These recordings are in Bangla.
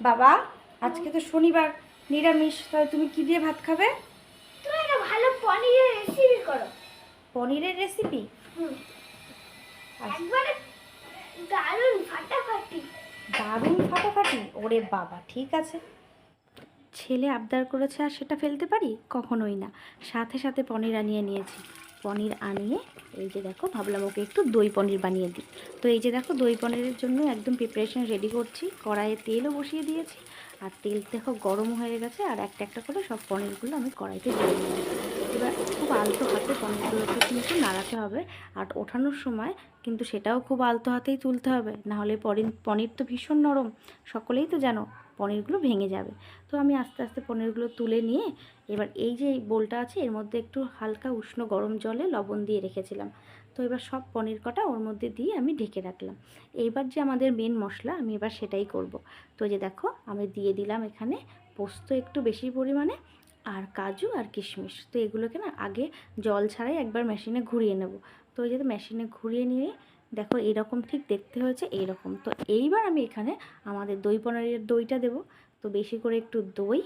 বাবা আজকে তো শনিবার নিরামিষ তাহলে তুমি কি দিয়ে ভাত খাবে? তুমি একটা ভালো পনিরের রেসিপি করো। পনিরের রেসিপি হুম। একবারে দারুণ ফাটাফাটি। দারুণ ফাটাফাটি? ওরে বাবা ঠিক আছে। ছেলে আবদার করেছে আর সেটা ফেলতে পারি? কখনোই না। সাথে সাথে পনির আনিয়ে নিয়েছি। পনির আনিয়ে, এই যে দেখো, ভাবলাম ওকে একটু দই পনির বানিয়ে দিই। তো এই যে দেখো, দই পনিরের জন্য একদম প্রিপারেশন রেডি করছি। কড়াইয়ে তেলও বসিয়ে দিয়েছি। আর তেল দেখো গরম হয়ে গেছে, আর একটা একটা করে সব পনিরগুলো আমি কড়াইতে দিয়ে দিলাম। এবার খুব আলতো হাতে পনিরগুলোকে কিন্তু নাড়াতে হবে। আর ওঠানোর সময় কিন্তু সেটাও খুব আলতো হাতেই তুলতে হবে। নাহলে পনির পনির তো ভীষণ নরম। সকলেই তো জানো পনিরগুলো ভেঙে যাবে। তো আমি আস্তে আস্তে পনিরগুলো তুলে নিয়ে এবার এই যে বোলটা আছে, এর মধ্যে একটু হালকা উষ্ণ গরম জলে লবণ দিয়ে রেখেছিলাম। তো এবার সব পনির কটা ওর মধ্যে দিয়ে আমি ঢেকে রাখলাম। এইবার যে আমাদের মেন মশলা, আমি এবার সেটাই করব। তো যে দেখো, আমি দিয়ে দিলাম এখানে পোস্ত একটু বেশি পরিমাণে আর কাজু আর কিশমিশ। তো এগুলোকে না আগে জল ছাড়াই একবার মেশিনে ঘুরিয়ে নেব। তো ওই যে মেশিনে ঘুরিয়ে নিয়ে দেখো এরকম ঠিক দেখতে হয়েছে এইরকম তো এইবার আমি এখানে আমাদের দই পনিরের দইটা দেবো। তো বেশি করে একটু দই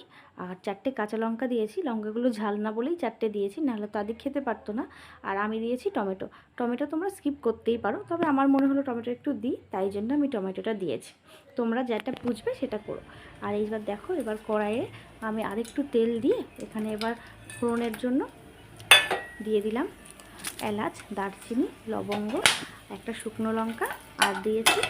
আর চারটে কাঁচা লঙ্কা দিয়েছি। লঙ্কাগুলো ঝাল না বলেই চারটে দিয়েছি, নাহলে তাদের খেতে পারতো না। আর আমি দিয়েছি টমেটো। টমেটো তোমরা স্কিপ করতেই পারো, তবে আমার মনে হলো টমেটো একটু দিই, তাই জন্য আমি টমেটোটা দিয়েছি। তোমরা যেটা বুঝবে সেটা করো। আর এইবার দেখো, এবার কড়াইয়ে আমি আরেকটু তেল দিয়ে এখানে এবার ফোড়নের জন্য দিয়ে দিলাম। এলাচ, দারচিনি, লবঙ্গ, একটা শুকনো লঙ্কা আর দিয়েছি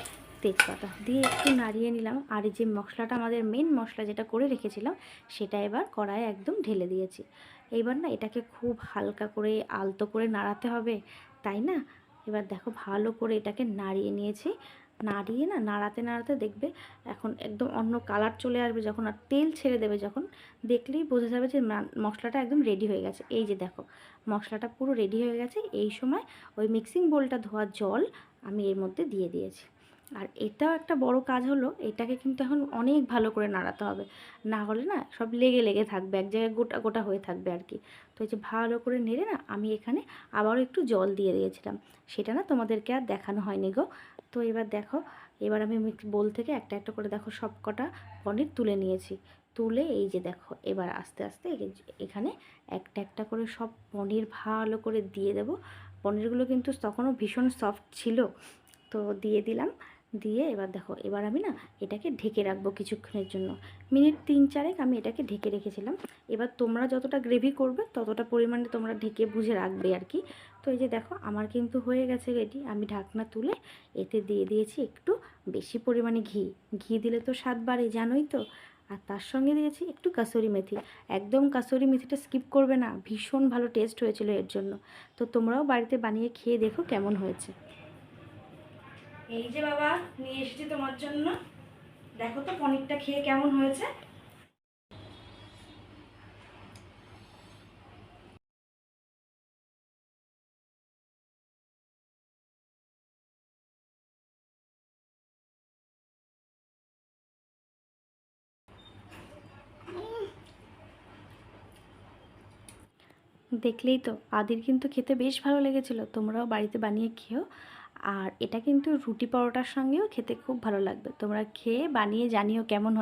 তেজপাতা। দিয়ে একটু নাড়িয়ে নিলাম। আর যে মশলাটা, আমাদের মেন মশলা যেটা করে রেখেছিলাম, সেটা এবার কড়াইয়ে একদম ঢেলে দিয়েছি। এইবার না, এটাকে খুব হালকা করে আলতো করে নাড়াতে হবে, তাই না? এবার দেখো, ভালো করে এটাকে নাড়িয়ে নিয়েছি। নাড়িয়ে না, নাড়াতে নাড়াতে দেখবে এখন একদম অন্য কালার চলে আসবে যখন আর তেল ছেড়ে দেবে যখন, দেখলেই বোঝা যাবে যে মশলাটা একদম রেডি হয়ে গেছে। এই যে দেখো, মশলাটা পুরো রেডি হয়ে গেছে। এই সময় ওই মিক্সিং বোলটা ধোয়া জল আমি এর মধ্যে দিয়ে দিয়েছি। আর এটাও একটা বড় কাজ হলো, এটাকে কিন্তু এখন অনেক ভালো করে নাড়াতে হবে। না হলে না সব লেগে লেগে থাকবে, এক জায়গায় গোটা গোটা হয়ে থাকবে আর কি। তো এই যে ভালো করে নেড়ে না আমি এখানে আবারও একটু জল দিয়ে দিয়েছিলাম। সেটা না তোমাদেরকে আর দেখানো হয়নি গো। তো এবার দেখো, এবার আমি বোল থেকে একটা একটা করে দেখো সব কটা পনির তুলে নিয়েছি। তুলে এই যে দেখো, এবার আস্তে আস্তে এখানে একটা একটা করে সব পনির ভালো করে দিয়ে দেব। পনিরগুলো কিন্তু তখনও ভীষণ সফট ছিল। তো দিয়ে দিলাম। দিয়ে এবার দেখো, এবার আমি না এটাকে ঢেকে রাখব কিছুক্ষণের জন্য। মিনিট তিন চারেক আমি এটাকে ঢেকে রেখেছিলাম। এবার তোমরা যতটা গ্রেভি করবে, ততটা পরিমাণে তোমরা ঢেকে বুঝে রাখবে আর কি। তো এই যে দেখো, আমার কিন্তু হয়ে গেছে রেডি আমি ঢাকনা তুলে এতে দিয়ে দিয়েছি একটু বেশি পরিমাণে ঘি। ঘি দিলে তো স্বাদ বাড়ে, জানোই তো। আর তার সঙ্গে দিয়েছি একটু কাসুরি মেথি। একদম কাসুরি মেথিটা স্কিপ করবে না। ভীষণ ভালো টেস্ট হয়েছিল এর জন্য। তো তোমরাও বাড়িতে বানিয়ে খেয়ে দেখো কেমন হয়েছে। এই যে বাবা নিয়ে এসেছি তোমার জন্য। দেখো তো পনিরটা খেয়ে কেমন হয়েছে? দেখলেই তো। আদির কিন্তু খেতে বেশ ভালো লেগেছিল। তোমরাও বাড়িতে বানিয়ে খেও। আর এটা কিন্তু রুটি পরোটার সঙ্গেও খেতে খুব ভালো লাগবে। তোমরা খেয়ে বানিয়ে জানিও কেমন হয়